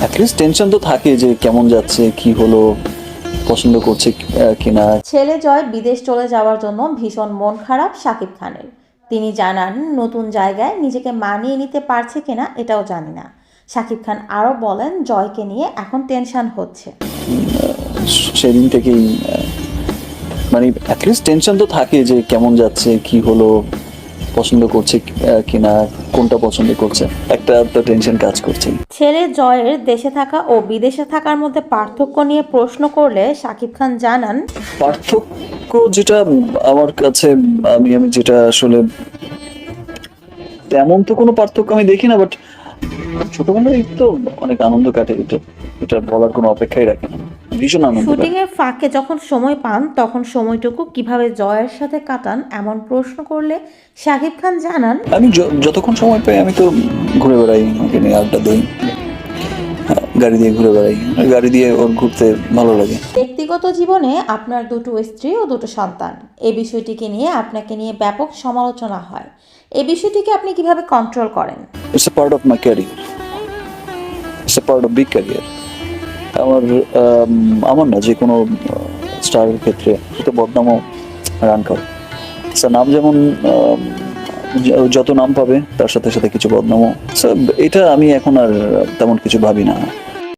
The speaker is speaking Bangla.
অ্যাটলিস্ট টেনশন তো থাকে যে কেমন যাচ্ছে কি হলো পছন্দ করছে কিনা। ছেলে জয় বিদেশ চলে যাওয়ার জন্য ভীষণ মন খারাপ শাকিব খানের। তিনি জানান নতুন জায়গায় নিজেকে মানিয়ে নিতে পারছে কিনা এটাও জানি না। শাকিব খান আরও বলেন জয়কে নিয়ে এখন টেনশন হচ্ছে। সেদিন থেকেই মানে অ্যাটলিস্ট টেনশন তো থাকে যে কেমন যাচ্ছে কি হলো পছন্দ করছে কিনা কোনটা পছন্দ করছে একটা তো টেনশন কাজ করছে ছেলে জয়ের দেশে থাকা ও বিদেশে থাকার মধ্যে পার্থক্য নিয়ে প্রশ্ন করলে শাকিব খান জানান পার্থক্য যেটা আমার কাছে আমি আমি যেটা আসলে তেমন তো কোনো পার্থক্য আমি দেখি না বাট ছোটবেলায় তো অনেক আনন্দ কাটে এটা এটা বলার কোনো অপেক্ষাই রাখে না। ভীষণ আনন্দ শুটিং এর ফাঁকে যখন সময় পান তখন সময়টুকু কীভাবে জয়ের সাথে কাটান এমন প্রশ্ন করলে শাকিব খান জানান আমি যতক্ষণ সময় পাই আমি তো ঘুরে বেড়াই ওকে নিয়ে আড্ডা দিই। গাড়ি দিয়ে ঘুরে বেড়াই গাড়ি দিয়ে ওর ঘুরতে ভালো লাগে। ব্যক্তিগত জীবনে আপনার দুটো স্ত্রী ও দুটো সন্তান এই বিষয়টিকে নিয়ে আপনাকে নিয়ে ব্যাপক সমালোচনা হয়। এই বিষয়টিকে আপনি কীভাবে কন্ট্রোল করেন? It's a part of my career it's a part of big career আমার আমার না, যে কোনো স্টারের ক্ষেত্রে তো বদনামও রান করে। স্যার নাম যেমন যত নাম পাবে, তার সাথে সাথে কিছু বদনামও। স্যার এটা আমি এখন আর তেমন কিছু ভাবি না।